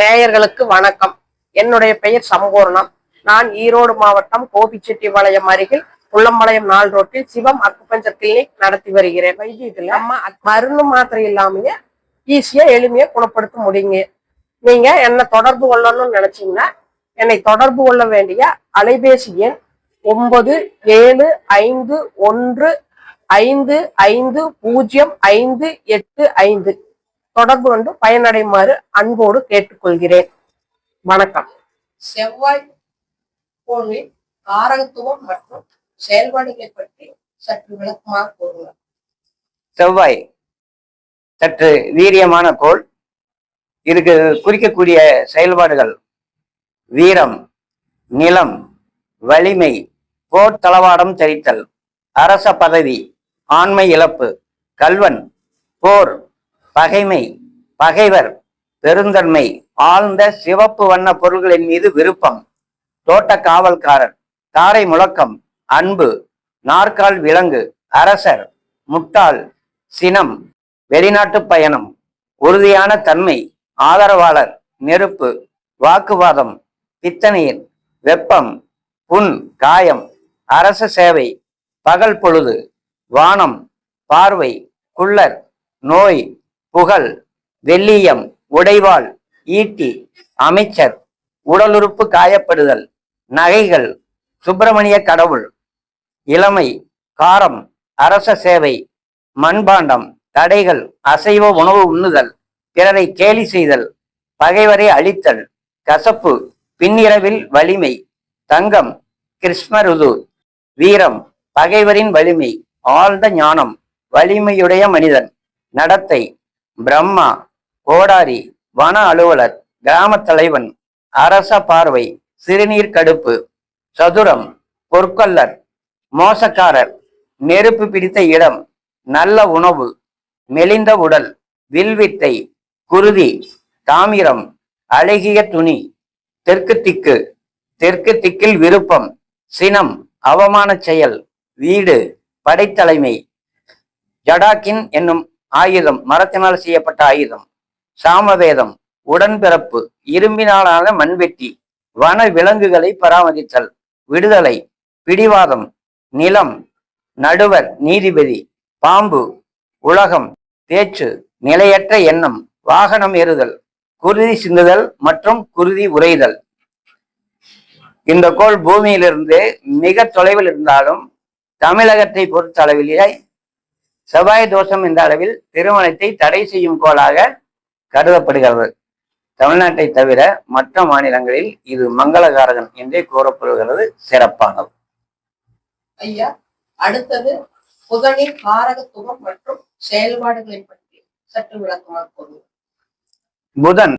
நேயர்களுக்கு வணக்கம். என்னுடைய பெயர் சம்பூர்ணம். நான் ஈரோடு மாவட்டம் கோபிச்செட்டிபாளையம் அருகில் புள்ளம்பாளையம் நாள் ரோட்டில் சிவம் அக்குபஞ்சர் கிளினிக் நடத்தி வருகிறேன். வைத்தியத்துல நம்ம மருந்து மாத்திரை இல்லாமயே ஈஸியா எளிமையா குணப்படுத்த முடியுங்க. நீங்க என்ன தொடர்பு கொள்ளணும்னு நினைச்சீங்கன்னா என்னை தொடர்பு கொள்ள வேண்டிய அலைபேசி எண் ஒன்பது ஏழு ஐந்து ஒன்று ஐந்து ஐந்து பூஜ்ஜியம் ஐந்து எட்டு ஐந்து. தொடர்பு கொண்டு பயனடைமாறு அன்போடு கேட்டுக்கொள்கிறேன். வணக்கம். செவ்வாய் கோளில் காரகத்துவம் மற்றும் செயல்பாடுகளை பற்றி சற்று விளக்கமாக கூறுங்கள். செவ்வாய் சற்று வீரியமான கோள். இதுக்கு குறிக்கக்கூடிய செயல்பாடுகள் வீரம் நிலம் வலிமை போர் தளவாடம் தெரித்தல் அரச பதவி ஆண்மை இழப்பு கல்வன் போர் பகைமை பகைவர் பெருந்தன்மை ஆழ்ந்த சிவப்பு வண்ண பொருள்களின் மீது விருப்பம். தோட்ட காவல்காரர் தாரை முழக்கம் அன்பு நாற்கால் விலங்கு அரசர் முட்டாள் சினம் வெளிநாட்டு பயணம் உறுதியான தன்மை ஆதரவாளர் நெருப்பு வாக்குவாதம் பித்தனையின் வெப்பம் புண் காயம் அரச சேவை பகல் பொழுது வானம் பார்வை குள்ளர் நோய் புகழ் வெள்ளியம் உடைவாள் ஈட்டி அமைச்சர் உடலுறுப்பு காயப்படுதல் நகைகள் சுப்பிரமணிய கடவுள் இளமை காரம் அரச சேவை மண்பாண்டம் தடைகள் அசைவ உணவு உண்ணுதல் பிறரை கேலி செய்தல் பகைவரை அழித்தல் கசப்பு பின்னிரவில் வலிமை தங்கம் கிருஷ்ணருது வீரம் பகைவரின் வலிமை ஆழ்ந்த ஞானம் வலிமையுடைய மனிதன் நடத்தை பிரம்மா கோடாரி வன அலுவலர் கிராம தலைவன் அரச பார்வை சிறுநீர் கடுப்பு சதுரம் பொற்கொல்லர் மோசக்காரர் நெருப்பு பிடித்த இடம் நல்ல உணவு மெலிந்த உடல் வில்வித்தை குருதி தாமிரம் அழகிய துணி தெற்கு திக்கு தெற்கு திக்கில் விருப்பம் சினம் அவமான செயல் வீடு படைத்தலைமை ஜடாக்கின் என்னும் ஆயுதம் மரத்தினால் செய்யப்பட்ட ஆயுதம் சாமவேதம் உடன்பிறப்பு இரும்பினாலான மண்வெட்டி வன விலங்குகளை பராமரித்தல் விடுதலை பிடிவாதம் நிலம் நடுவர் நீதிபதி பாம்பு உலகம் பேச்சு நிலையற்ற எண்ணம் வாகனம் ஏறுதல் குருதி சிந்துதல் மற்றும் குருதி உறைதல். இந்த கோள் பூமியிலிருந்து மிக தொலைவில் இருந்தாலும் தமிழகத்தை பொறுத்த அளவிலே செவ்வாய் தோஷம் என்ற அளவில் திருமணத்தை தடை செய்யும் கோளாக கருதப்படுகிறது. தமிழ்நாட்டை தவிர மற்ற மாநிலங்களில் இது மங்களகாரகன் என்றே கூறப்படுகிறது சிறப்பானது. ஐயா அடுத்தது புதனின் காரகத்துவம் மற்றும் செயல்பாடுகளை பற்றி சற்று விளக்கமாக புதன்